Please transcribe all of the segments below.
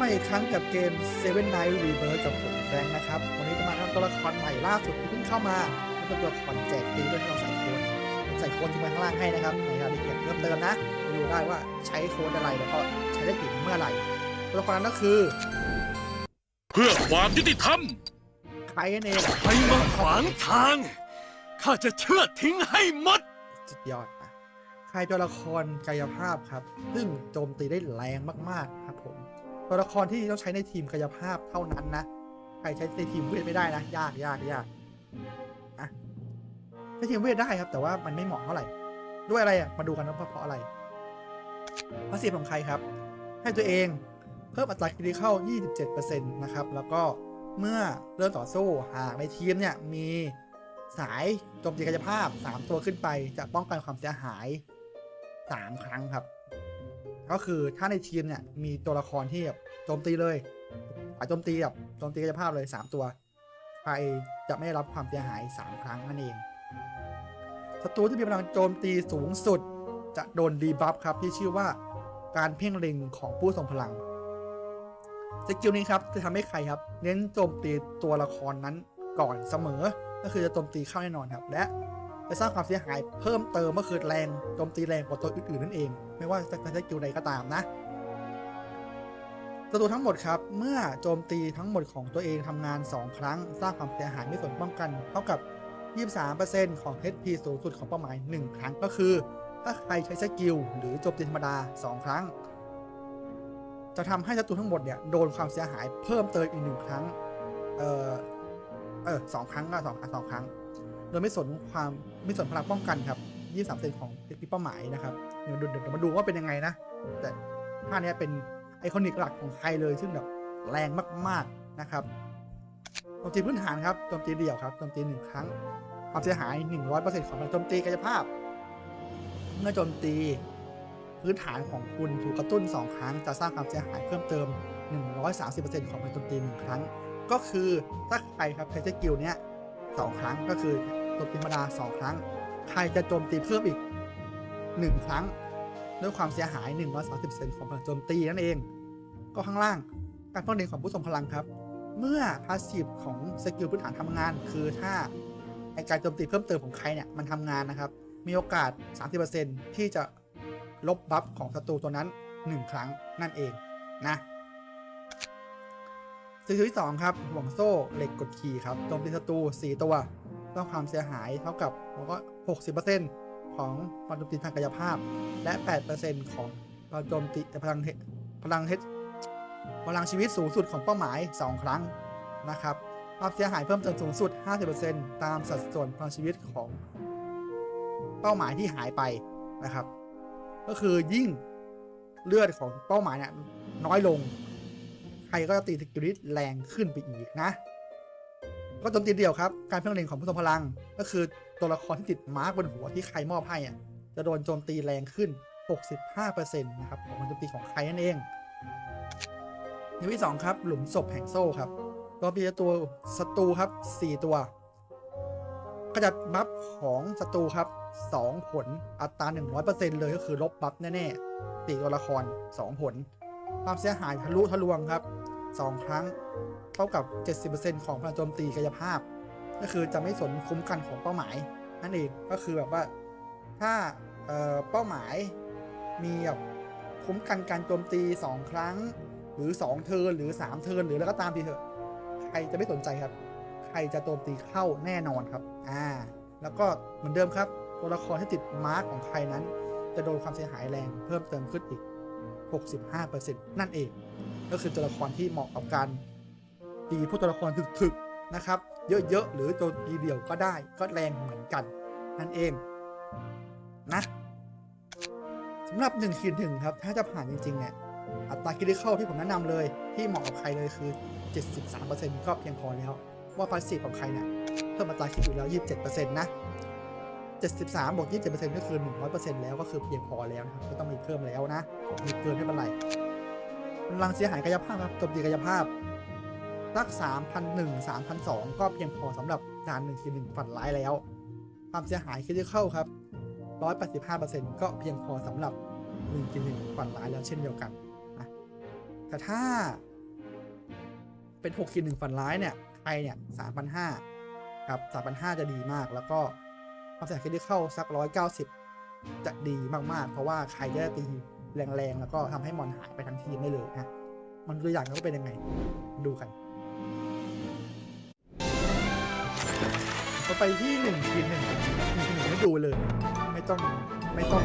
มาอีกครั้งกับเกม Seven Night Rebirth กับผมแฟรงค์นะครับ วันนี้จะมาทำตัวละครใหม่ล่าสุดที่เพิ่งเข้ามาเป็นตัวละครแจกฟรีด้วยที่เราใส่โค้ดใส่โค้ดที่มาข้างล่างให้นะครับ ในรายละเอียดเพิ่มเติมนะไปดูได้ว่าใช้โค้ดอะไรแล้วก็ใช้ได้ถึงเมื่อไหร่ตัวละครนั้นก็คือ เพื่อความยุติธรรมใครนั่นเองใครมาขวางทาง ข้าจะเชือดทิ้งให้หมดสุดยอดอะใครตัวละครกายภาพครับ ซึ่งโจมตีได้แรงมากๆครับผม ตัวละครที่ต้องใช้ในทีมกายภาพเท่านั้นนะ ใครใช้ในทีมเวทไม่ได้นะ ยากยากยากอะใช้ทีมเวทได้ครับ แต่ว่ามันไม่เหมาะเท่าไหร่ ด้วยอะไรอะ มาดูกันว่าเพราะอะไรพาสซีฟของใครครับ ให้ตัวเองเพิ่มอัตราคริติเข้า27%นะครับ แล้วก็เมื่อเริ่มต่อสู้หากในทีมเนี่ยมีสายโจมตีกายภาพ 3 ตัวขึ้นไปจะป้องกันความเสียหาย 3 ครั้งครับ ก็คือถ้าในทีมเนี่ยมีตัวละครที่แบบโจมตีเลยฝ่าโจมตีแบบโจมตีกายภาพเลย 3 ตัวใครจะไม่รับความเสียหาย 3 ครั้งนั่นเองศัตรูที่มีพลังโจมตีสูงสุดจะโดนดีบัฟครับที่ชื่อว่าการเพ่งเล็งของผู้ทรงพลังสกิลนี้ครับจะทำให้ใครครับ เน้นโจมตีตัวละครนั้นก่อนเสมอ ก็คือจะโจมตีเข้าแน่นอนครับ และ จะสร้างความเสียหายเพิ่มเติมก็คือแรงโจมตีแรงกว่าตัวอื่นๆนั่นเอง ไม่ว่าจะเป็นสกิลใดก็ตามนะศัตรูทั้งหมดครับ เมื่อโจมตีทั้งหมดของตัวเองทำงาน 2 ครั้ง สร้างความเสียหายไม่ส่วนป้องกัน เท่ากับ 23%ของ HP สูงสุดของเป้าหมาย 1 ครั้งก็คือ ถ้าใครใช้สกิลหรือโจมตีธรรมดา 2 ครั้ง จะทำให้ศัตรูทั้งหมดเนี่ยโดนความเสียหายเพิ่มเติมอีกหนึ่งครั้ง เออเออสองครั้งก็สองสองครั้ง โดยไม่สนความไม่สนพลังป้องกันครับ23%ของเป้าหมายนะครับ เดี๋ยวเดี๋ยวมาดูว่าเป็นยังไงนะ แต่ท่านี้เป็นไอคอนิกหลักของใครเลย ซึ่งแบบแรงมากๆนะครับโจมตีพื้นฐานครับโจมตีเดี่ยวครับโจมตีหนึ่งครั้ง ความเสียหาย 100%ของพลังโจมตีกายภาพ เมื่อโจมตีพื้นฐานของคุณถูกกระตุ้น 2 ครั้ง จะสร้างความเสียหายเพิ่มเติม 130%ของพลังโจมตี1ครั้ง ก็คือถ้าใครครับใช้สกิลเนี้ย สองครั้งก็คือโจมตีธรรมดา 2 ครั้ง ใครจะโจมตีเพิ่มอีก 1 ครั้ง ด้วยความเสียหาย 130%ของพลังโจมตีนั่นเอง ก็ข้างล่างการป้องกันของผู้ทรงพลังครับ เมื่อพาสซีฟของสกิลพื้นฐานทำงาน คือถ้าไอการโจมตีเพิ่มเติมของใครเนี่ยมันทำงานนะครับ มีโอกาส 30%ที่จะลบบัฟของศัตรูตัวนั้น 1 ครั้งนั่นเองนะ สกิลที่2ครับห่วงโซ่เหล็กกดขี่ครับโจมตีศัตรู4ตัวต้องความเสียหายเท่ากับแล้วก็60%ของพลังโจมตีทางกายภาพ และ 8%ของพลังโจมตีพลังเทพลังเทพลังชีวิตสูงสุดของเป้าหมาย 2 ครั้งนะครับความเสียหายเพิ่มเติมสูงสุด 50%ตามสัดส่วนพลังชีวิตของเป้าหมายที่หายไปนะครับ ก็คือยิ่งเลือดของเป้าหมายเนี่ยน้อยลง ใครก็จะตีสกิลนี้แรงขึ้นไปอีกนะ ก็โจมตีเดียวครับ การเพ่งเล็งของผู้ทรงพลัง ก็คือตัวละครที่ติดมาร์กบนหัวที่ใครมอบให้อะจะโดนโจมตีแรงขึ้น 65%นะครับของการโจมตีของใครนั่นเองนิ้วที่สองครับ หลุมศพแห่งโซ่ครับตัวปีตัวศัตรูครับ 4 ตัวก็จะบัฟของศัตรูครับ 2 ผลอัตรา 100%เลยก็คือลบบัฟแน่ๆสี่ตัวละคร 2 ผล ความเสียหายทะลุทะลวงครับ 2 ครั้งเท่ากับ 70%ของพลังโจมตีกายภาพ ก็คือจะไม่สนคุ้มกันของเป้าหมายนั่นเองก็คือแบบว่าถ้าเเป้าหมายมีแบบคุ้มกันการโจมตี 2 ครั้ง หรือ 2 เทิร์นหรือ 3 เทิร์นหรือแล้วก็ตามทีเถอะ ใครจะไม่สนใจครับ ใครจะโจมตีเข้าแน่นอนครับอ่าแล้วก็เหมือนเดิมครับตัวละครที่ติดมาร์กของใครนั้น จะโดนความเสียหายแรงเพิ่มเติมขึ้นอีก 65%นั่นเอง ก็คือตัวละครที่เหมาะกับการตีพวกตัวละครถึกๆนะครับ เยอะๆ หรือโจมตีเดี่ยวก็ได้ก็แรงเหมือนกัน นั่นเอง นะสำหรับ1ขีดถึงครับ ถ้าจะผ่านจริงๆเนี่ยอัตราคิดเข้าที่ผมแนะนำเลย ที่เหมาะกับใครเลยคือ 73%ก็เพียงพอแล้ว ว่าพาสซีฟของใครเนี่ยเพิ่มอัตราคิดอยู่แล้ว 27%นะ 73บวก27%ก็คือ 100%แล้วก็คือเพียงพอแล้วนะครับไม่ต้องมีเพิ่มแล้วนะมีเกินไม่เป็นไรพลังเสียหายกายภาพครับโจมตีกายภาพสัก3,001 3,002 ก็เพียงพอสำหรับด่าน1คือ1ฝันร้ายแล้ว ความเสียหายคิดเข้าครับ 185%ก็เพียงพอสำหรับ1คือ1ฝันร้ายแล้วเช่นเดียวกันนะแต่ถ้า เป็น6คินหนึ่งฝันร้ายเนี่ยใครเนี่ยสามพันห้าครับสามพันห้าจะดีมากแล้วก็ ความเสียหายที่เข้าสักร้อยเก้าสิบจะดีมากๆ เพราะว่าใครจะได้ตีแรงๆ แล้วก็ทำให้มอนหายไปทั้งทีมได้เลยนะ มันตัวอย่างก็เป็นยังไง ดูกันก็ไปที่หนึ่งคินหนึ่งหนึ่งคินหนึ่งไม่ดูเลย ไม่ต้องไม่ต้อง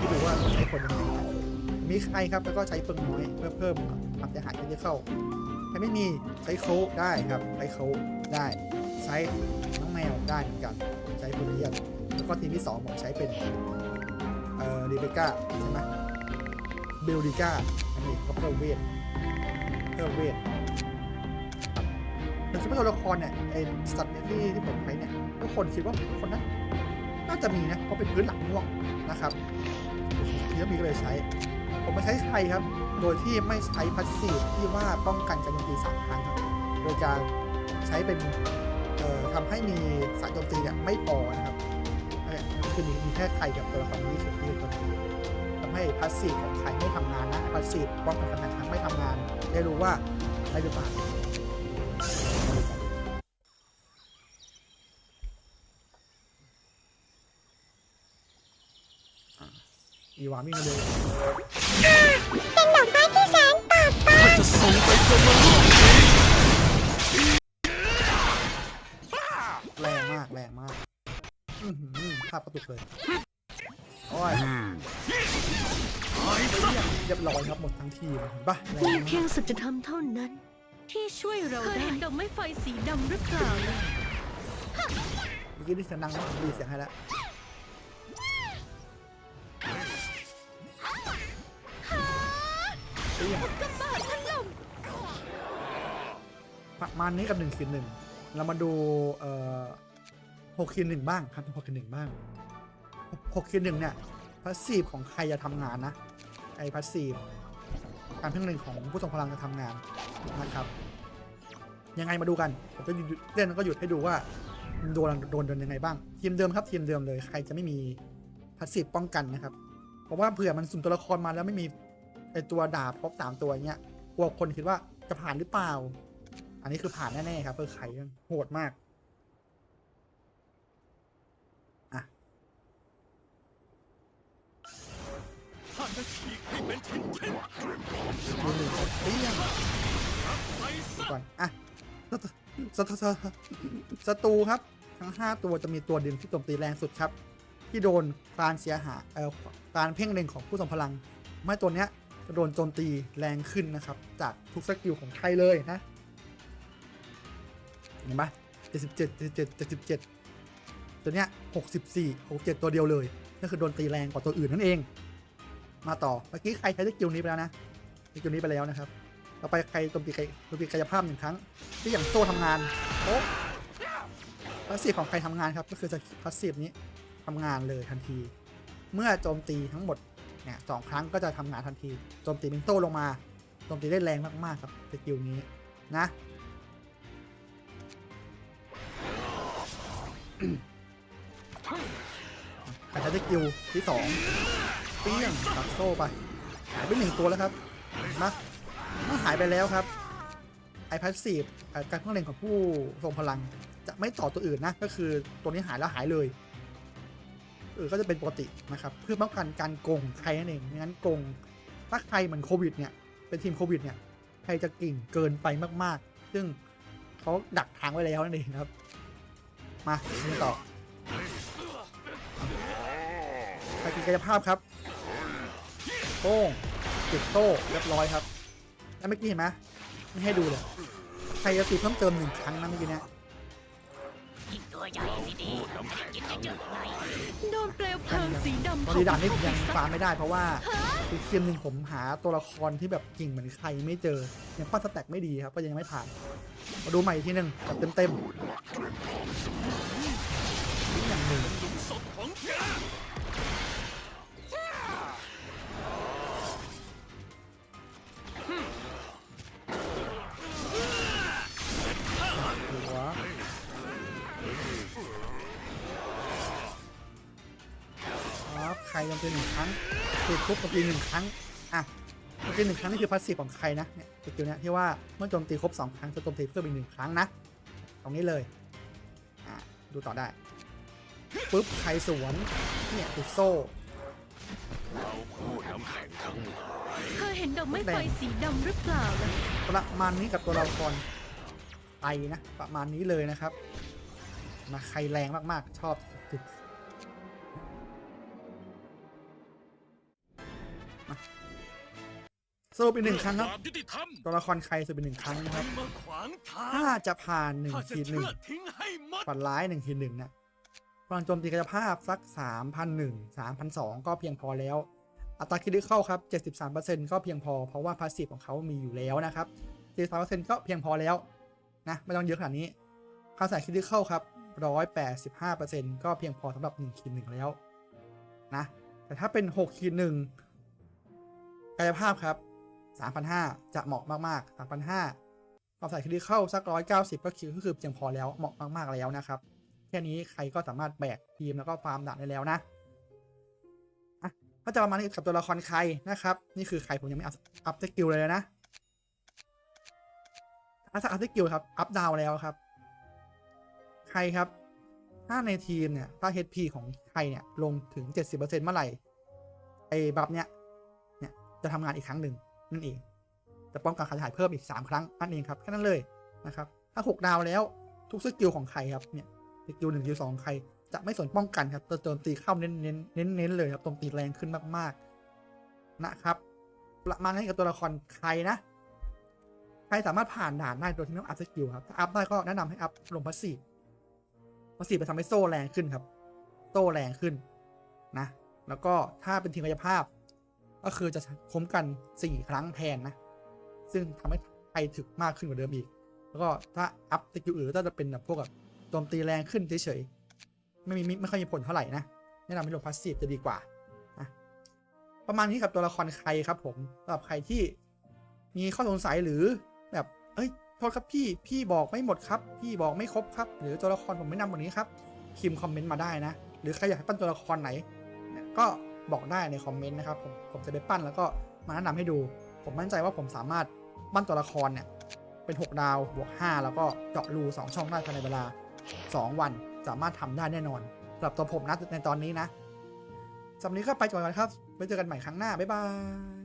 ที่ดูว่าใช้ผลยังไงนมีใครครับแล้วก็ใช้เพิ่มน้อยเพื่อเพิ่มความเสียหายที่เข้าใครไม่มีใช้โค้ดได้ครับใช้โค้ดได้ใช้น้องแมวได้เหมือนกัน ใช้คนเรียนแล้วก็ทีมที่สองผมใช้เป็นเอ่อรีเบก้าใช่ไหมเบลดิก้าอันนี้ก็เพิ่มเวทเพิ่มเวทแต่คิดว่าตัวละครเนี่ยไอสัตว์เนี่ยที่ที่ผมใช้เนี่ยทุกคนคิดว่าคนนั้นน่าจะมีนะเพราะเป็นพื้นหลังม่วงนะครับคิดว่ามีก็เลยใช้ ผมมาใช้ใครครับ โดยที่ไม่ใช้พัสซีฟที่ว่าป้องกันการโจมตีสามครั้งครับ โดยการใช้เป็น ทำให้มีสารโจมตีเนี่ยไม่พอนะครับคือมีมีแค่ใครกับตัวละครนี้เฉยที่โจมตีทำให้พัสซีฟของใครไม่ทำงานนะพัสซีฟป้องกันการครั้งไม่ทำงาน ได้รู้ว่าได้หรือเปล่าอีวาวิ่งมาเลยข้าจะส่งไปจนมาโลกนี้าพกระตุกเลยโอ้ยตายซะเรียบร้อยครับหมดทั้งทีมเห็นปะแรงเป็นมากเพียงสัจธรรมเท่านั้น ที่ช่วยเราเคยได้ เห็นดอกไม้ไฟสีดำหรือเปล่านะเมื่อกี้ที่เสียงดังนะผมดีเสียงให้แล้วเฮ้ยประมาณนี้กับหนึ่งคินหนึ่งเรามาดูเอ่อ หกคินหนึ่งบ้างครับหกคินหนึ่งบ้างหกคินหนึ่งเนี่ยพัสซีฟของใครจะทำงานนะ ไอ้พัสซีฟการเพ่งหนึ่งของผู้ทรงพลังจะทำงานนะครับ ยังไงมาดูกัน ผมจะเล่นแล้วก็หยุดให้ดูว่าโดนโดนโดนยังไงบ้าง ทีมเดิมครับทีมเดิมเลย ใครจะไม่มีพัสซีฟป้องกันนะครับ เพราะว่าเผื่อมันสุ่มตัวละครมาแล้วไม่มีไอตัวดาบครบสามตัวเงี้ยกลัวคนคิดว่าจะผ่านหรือเปล่า อันนี้คือผ่านแน่ๆครับเพื่อใครโหดมากอะ ข้าจะฉีกให้เป็นชิ้นชิ้นทีมหนึ่งเปี้ยงไปซะก่อนอะสตสตสตูครับ ทั้ง 5 ตัวจะมีตัวเด่นที่โจมตีแรงสุดครับ ที่โดนการเสียหายเอ่อการเพ่งเล็งของผู้ทรงพลังไม่ตัวเนี้ยจะโดนโจมตีแรงขึ้นนะครับ จากทุกสกิลของใครเลยนะเห็นปะ77 77 77ตัวเนี้ย64 67ตัวเดียวเลยนั่นคือโดนตีแรงกว่าตัวอื่นนั่นเอง มาต่อ เมื่อกี้ใครใช้สกิลนี้ไปแล้วนะสกิลนี้ไปแล้วนะครับ ต่อไปใครโจมตีใครโจมตีกายภาพหนึ่งครั้ง ที่อย่างโซ่ทำงานโอ๊ะพาสซีฟของใครทำงานครับ ก็คือพาสซีฟนี้ทำงานเลยทันที เมื่อโจมตีทั้งหมดเนี่ยสองครั้งก็จะทำงานทันที โจมตีเป็นโซ่ลงมา โจมตีได้แรงมากๆครับสกิลนี้นะใครใช้สกิลที่สอง เปี้ยงตัดโซ่ไปหายไปหนึ่งตัวแล้วครับเห็นปะมันหายไปแล้วครับไอพัสซีฟการเครื่งเล่นของผู้ทรงพลัง จะไม่ต่อตัวอื่นนะ ก็คือตัวนี้หายแล้วหายเลยเออก็จะเป็นปกตินะครับ เพื่อป้องกันการโกงใครนั่นเองไม่งั้นโกงถ้าใครเหมือนโควิดเนี่ย เป็นทีมโควิดเนี่ยใครจะกิ่งเกินไปมากๆ ซึ่งเขาดักทางไว้แล้วนั่นเองครับ มาเรื่องต่อไปกินกายภาพครับ โป้งติดโต้เรียบร้อยครับแล้วเมื่อกี้เห็นไหมไม่ให้ดูเลยใครจะตีเพิ่มเติมหนึ่งครั้งนะเมื่อกี้เนี้ยโดนเปลวเพลิงสีดำตอนนี้ด่านนี้ยังฟาร์มไม่ได้เพราะว่าอีกเกมหนึ่งผมหาตัวละครที่แบบกิ่งเหมือนใครไม่เจอยังปั้นสแต็กไม่ดีครับก็ยังไม่ผ่านมาดูใหม่อีกทีหนึ่งแบบเต็มๆนี่อย่างหนึ่ง ครับใครโจมตีหนึ่งครั้งติดปุ๊บโจมตีหนึ่งครั้ง อะตีหนึ่งครั้งนี่คือพาสซีฟของใครนะเนี่ยสกิลเนี้ยที่ว่าเมื่อโจมตีครบสองครั้งจะโจมตีเพิ่มอีกหนึ่งครั้งนะ ตรงนี้เลย อ่าดูต่อได้ปุ๊บใครสวนเนี่ยติดโซ่เราผู้นำแห่งทั้งหลายเธอเห็นดอกไม้ไฟสีดำหรือเปล่าล่ะประมาณนี้กับตัวละครไอนะ ประมาณนี้เลยนะครับ มาใครแรงมากๆ ชอบสุด มาสรุปอีกหนึ่งครั้งครับความยุติธรรมตัวละครใครสรุปอีกหนึ่งครั้งนะครับมาขวางทางถ้าจะผ่านหนึ่งข้าจะขีดหนึ่งเชื่อทิ้งให้หมดฝันร้ายหนึ่งขีดหนึ่งนะพลังโจมตีกายภาพสักสามพันหนึ่งสามพันสองก็เพียงพอแล้ว อัตราคิดเข้าครับเจ็ดสิบสามเปอร์เซ็นก็เพียงพอ เพราะว่าพาสซีฟของเขามีอยู่แล้วนะครับเจ็ดสิบสามเปอร์เซ็นก็เพียงพอแล้วนะไม่ต้องเยอะขนาดนี้ค่าใส่คิดเข้าครับร้อยแปดสิบห้าเปอร์เซ็นก็เพียงพอสำหรับหนึ่งขีดหนึ่งแล้วนะแต่ถ้าเป็นหกขีดหนึ่ง กายภาพครับสามพันห้าจะเหมาะมากๆสามพันห้าความใส่คิเข้าสักร้อยเก้าสิบก็คือก็คือเพียงพอแล้วเหมาะมากๆแล้วนะครับ แค่นี้ใครก็สามารถแบกทีมแล้วก็ฟาร์มด่านได้แล้วนะอะก็จะประมาณนี้กับตัวละครใครนะครับ นี่คือใครผมยังไม่อัพสกิลเลยนะถ้าอัพสกิลครับอัพดาวแล้วครับ ใครครับ ถ้าในทีมเนี่ยถ้า HP ของใครเนี่ยลงถึง 70%เมื่อไหร่ไอ้บัฟเนี่ย จะทำงานอีกครั้งหนึ่งนั่นเอง จะป้องกันการหายเพิ่มอีก 3 ครั้งนั่นเองครับแค่นั้นเลยนะครับ ถ้า 6 ดาวแล้วทุกสกิลของใครครับเนี่ยสกิลหนึ่งสกิลสองใครจะไม่สนป้องกันครับจะโจมตีเข้าเน้นเน้นเน้นเน้นเลยครับโจมตีแรงขึ้นมากๆนะครับประมาณนี้กับตัวละครใครนะใครสามารถผ่านด่านได้โดยที่ไม่ต้องอัพสกิลครับถ้าอัพได้ก็แนะนำให้อัพลงพัสซีพัสซีฟจะทำให้โซ่แรงขึ้นครับ โซ่แรงขึ้นนะ แล้วก็ถ้าเป็นทีมกายภาพ ก็คือจะคุ้มกัน 4 ครั้งแทนนะ ซึ่งทำให้ไทยถึกมากขึ้นกว่าเดิมอีก แล้วก็ถ้าอัพสกิลอื่นก็จะเป็นแบบพวกแบบโจมตีแรงขึ้นเฉยๆ ไม่มีไม่ค่อยมีผลเท่าไหร่นะ แนะนำให้ลงพาสซีฟจะดีกว่านะประมาณนี้กับตัวละครใครครับผมสำหรับใครที่มีข้อสงสัยหรือแบบเอ้ยโทษครับพี่พี่บอกไม่หมดครับ พี่บอกไม่ครบครับ หรือตัวละครผมไม่นำวันนี้ครับพิมพ์คอมเมนต์มาได้นะ หรือใครอยากให้ปั้นตัวละครไหนก็ บอกได้ในคอมเมนต์นะครับผมผมจะไปปั้นแล้วก็มาแนะนำให้ดู ผมมั่นใจว่าผมสามารถปั้นตัวละครเนี่ยเป็น 6 ดาวบวก 5 แล้วก็เจาะรู 2 ช่องได้ภายในเวลา 2 วันสามารถทำได้แน่นอนสำหรับตัวผมนะในตอนนี้นะสำหรับนนี้ก็ไปก่อนครับไว้เจอกันใหม่ครั้งหน้า บ๊ายบาย